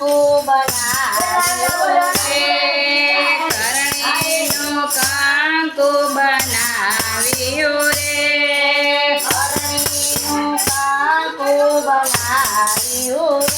શંકુ બનાવ્યો છે કરણીનો કાંકુ બનાવ્યો રે. કરણીનો કાંકુ બનાવ્યો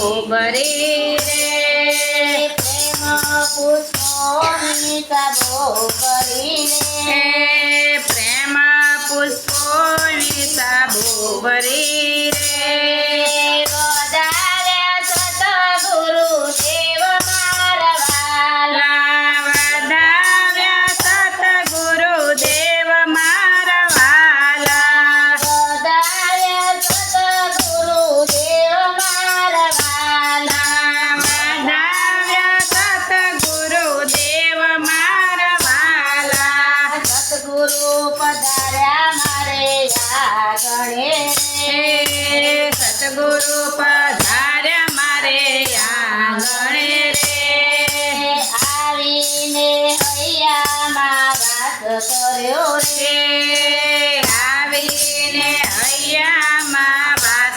ઉભરી રે. પ્રેમ પુષ્પોની તબો ભરી રે. પ્રેમ પુષ્પોની તબો ભરી રે.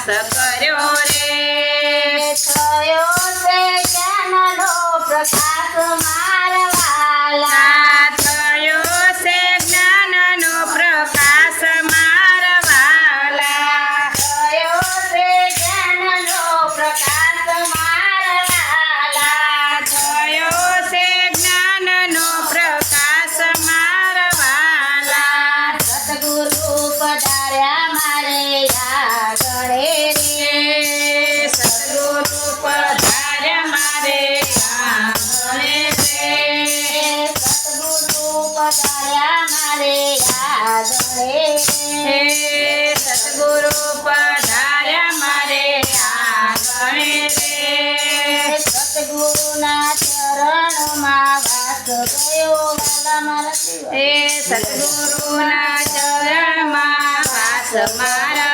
सकरो મારે આગળે સદગુરુ પધાર્યા મારે આગળે રે સદગુરુના ચરણમાં વાસ ગયો વાલા મારા ચરણમાં વાસ મારા.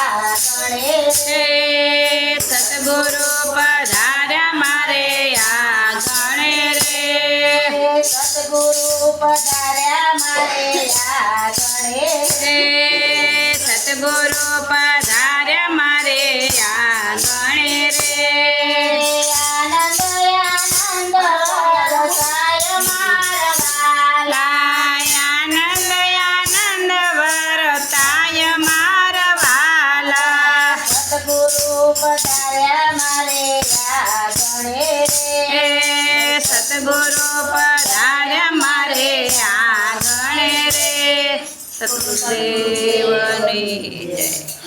આગણે સતગુરુ પધાર્યા મારે આગણે રે. સતગુરુ પધાર્યા મારે આ સદગુરુદેવની જય